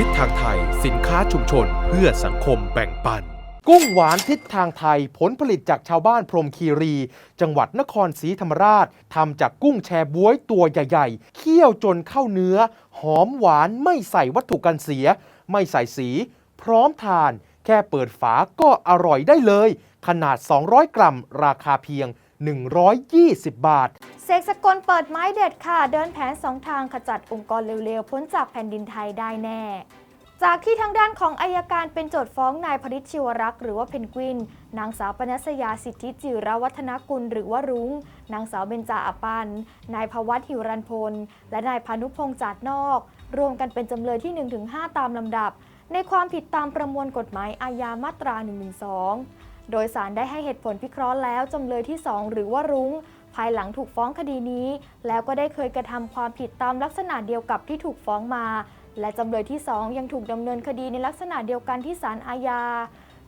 ทิศทางไทย สินค้าชุมชน เพื่อสังคมแบ่งปัน กุ้งหวานทิศทางไทย ผลผลิตจากชาวบ้านพรมคีรี จังหวัดนครศรีธรรมราชทำจากกุ้งแชบ๊วยตัวใหญ่ ๆ เคี่ยวจนเข้าเนื้อ หอมหวานไม่ใส่วัตถุกันเสีย ไม่ใส่สี พร้อมทาน แค่เปิดฝาก็อร่อยได้เลย ขนาด 200 กรัม ราคาเพียง 120 บาท เสกสกลเปิดไม้เด็ดค่ะ เดินแผนสองทางขจัดองค์กรเร็วๆ พ้นจากแผ่นดินไทยได้แน่จากที่ทางด้านของอายการเป็นโจทย์ฟ้องนายพริชชิวรักษ์หรือว่าเพนกวิน นางสาวปนัสยาสิทธิจิรวัฒนกุลหรือว่ารุง้ง นางสาวเบญจาอปัน นายภวัตหิวรันพล และนายพานุพงษ์จาดนอก รวมกันเป็นจำเลยที่ 1-5 ตามลำดับ ในความผิดตามประมวลกฎหมายอาญามาตรา 112 โดยสารได้ให้เหตุผลพิเคราะห์แล้วจำเลยที่ 2 หรือว่ารุง้ง ภายหลังถูกฟ้องคดีนี้ แล้วก็ได้เคยกระทำความผิดตามลักษณะเดียวกับที่ถูกฟ้องมา และจำเลยที่ 2 ยังถูกดำเนินคดีในลักษณะเดียวกันที่ศาลอาญา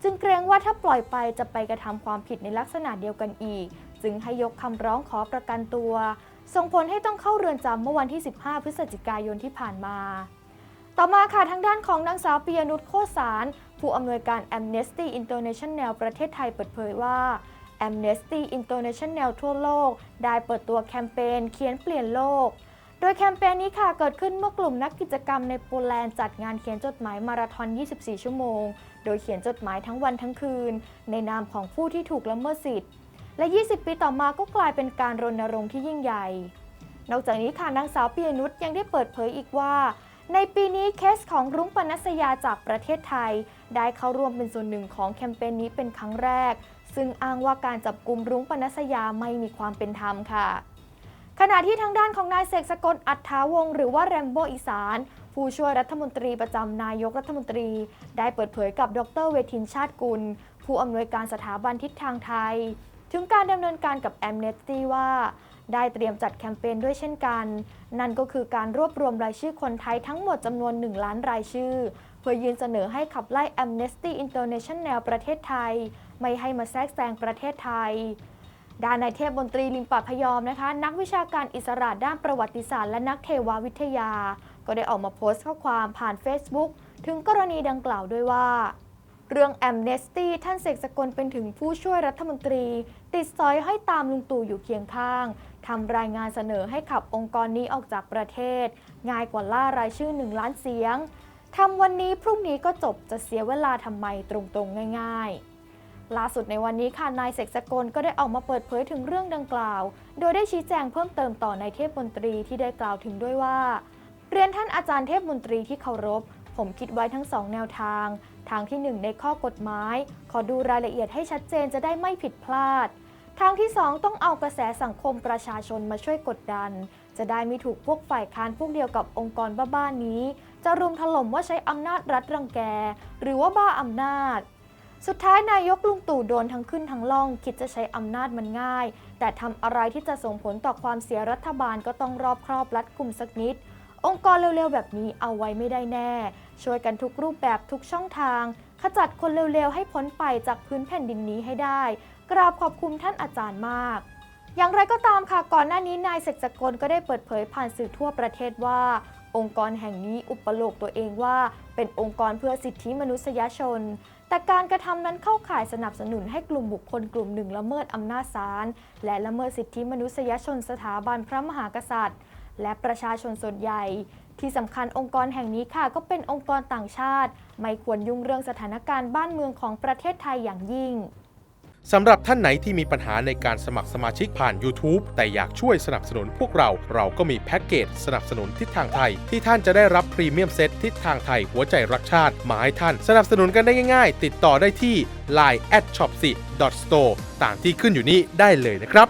จึงเกรงว่าถ้าปล่อยไปจะไปกระทำความผิดในลักษณะเดียวกันอีก จึงให้ยกคำร้องขอประกันตัว ส่งผลให้ต้องเข้าเรือนจำเมื่อวันที่ 15 พฤศจิกายนที่ผ่านมา ต่อมาค่ะทางด้านของนางสาวปิยนุชโคสาร ผู้อำนวยการ Amnesty International ประเทศไทยเปิดเผยว่า Amnesty International ทั่วโลก ได้เปิดตัวแคมเปญเขียนเปลี่ยนโลก โดยแคมเปญนี้ค่ะเกิดขึ้นเมื่อกลุ่มนักกิจกรรมในโปแลนด์จัดงานเขียนจดหมายมาราธอน 24 ชั่วโมง โดยเขียนจดหมายทั้งวันทั้งคืน ในนามของผู้ที่ถูกละเมิดสิทธิ์ และ 20 ปีต่อมาก็กลายเป็นการรณรงค์ที่ยิ่งใหญ่ นอกจากนี้ค่ะนางสาวปิยนุชยังได้เปิดเผยอีกว่า ในปีนี้เคสของรุ้งปนัสยาจากประเทศไทย ได้เข้าร่วมเป็นส่วนหนึ่งของแคมเปญนี้เป็นครั้งแรก ซึ่งอ้างว่าการจับกลุ่มรุ้งปนัสยาไม่มีความเป็นธรรมค่ะ ขณะที่ทางด้านของนายเสกสกลอัฏฐาวงหรือว่าแรมโบอีสาน ผู้ช่วยรัฐมนตรีประจำนายกรัฐมนตรี ได้เปิดเผยกับดรเวทินชาติกุล ผู้อำนวยการสถาบันทิศทางไทย ถึงการดำเนินการกับแอมเนสตี้ว่า ได้เตรียมจัดแคมเปญด้วยเช่นกัน นั่นก็คือการรวบรวมรายชื่อคนไทยทั้งหมดจำนวน 1 ล้านรายชื่อ เพื่อยื่นเสนอให้ขับไล่ Amnesty International ประเทศไทย ไม่ให้มาแทรกแซงประเทศไทยด้านนายเทพบนตรีลิมปะพยอมนะคะ นักวิชาการอิสระด้านประวัติศาสตร์และนักเทววิทยา ก็ได้ออกมาโพสต์ข้อความผ่าน Facebook ถึงกรณีดังกล่าวด้วยว่า เรื่องแอมเนสตี้ท่านเสกสกลเป็นถึงผู้ช่วยรัฐมนตรี ติดซอยให้ตามลุงตู่อยู่เคียงข้างทำรายงานเสนอให้ขับองค์กรนี้ออกจากประเทศ ง่ายกว่าล่ารายชื่อ1ล้านเสียงทำวันนี้พรุ่งนี้ก็จบจะเสียเวลาทำไมตรงๆ ง่าย ๆ ล่าสุดในวันนี้ค่ะนายเสกสกลก็ได้ออกมาเปิดเผยถึงเรื่องดังกล่าว โดยได้ชี้แจงเพิ่มเติมต่อนายเทพมนตรีที่ได้กล่าวถึงด้วยว่าเรียนท่านอาจารย์เทพมนตรีที่เคารพ ผมคิดไว้ทั้งสองแนวทาง ทางที่ 1 ในข้อกฎหมาย ขอดูรายละเอียดให้ชัดเจนจะได้ไม่ผิดพลาด ทางที่ 2 ต้องเอากระแสสังคมประชาชนมาช่วยกดดัน จะได้ไม่ถูกพวกฝ่ายค้านพวกเดียวกับองค์กรบ้าๆนี้ จะรุมถล่มว่าใช้อำนาจรัฐรังแก หรือว่าบ้าอำนาจ สุดท้ายนายกลุงตู่โดนทั้งขึ้นทั้งล่อง คิดจะใช้อำนาจมันง่าย แต่ทำอะไรที่จะส่งผลต่อความเสียรัฐบาลก็ต้องรอบครอบรัดกุมสักนิด องค์กรเร็วๆ แบบนี้เอาไว้ไม่ได้แน่ ช่วยกันทุกรูปแบบทุกช่องทาง ขจัดคนเร็วๆ ให้พ้นไปจากพื้นแผ่นดินนี้ให้ได้ กราบขอบคุณท่านอาจารย์มาก อย่างไรก็ตามค่ะก่อนหน้านี้นายเสกสกลก็ได้เปิดเผยผ่านสื่อทั่วประเทศว่า องค์กรแห่งนี้อุปโลกตัวเองว่า เป็นองค์กรเพื่อสิทธิมนุษยชนแต่การกระทำนั้นเข้าข่ายสนับสนุนให้กลุ่มบุคคลกลุ่มหนึ่งละเมิดอำนาจศาลและละเมิดสิทธิมนุษยชนสถาบันพระมหากษัตริย์ และประชาชนส่วนใหญ่ ที่สำคัญองค์กรแห่งนี้ค่ะ ก็เป็นองค์กรต่างชาติ ไม่ควรยุ่งเรื่องสถานการณ์บ้านเมืองของประเทศไทยอย่างยิ่งสำหรับท่านไหนที่มีปัญหาในการสมัครสมาชิกผ่าน YouTube แต่อยากช่วยสนับสนุนพวกเรา เราก็มีแพ็กเกจสนับสนุนทิศทางไทย ที่ท่านจะได้รับพรีเมียมเซตทิศทางไทยหัวใจรักชาติมาให้ท่าน สนับสนุนกันได้ง่ายๆ ติดต่อได้ที่ line at shop 4 store ตามที่ขึ้นอยู่นี้ได้เลยนะครับ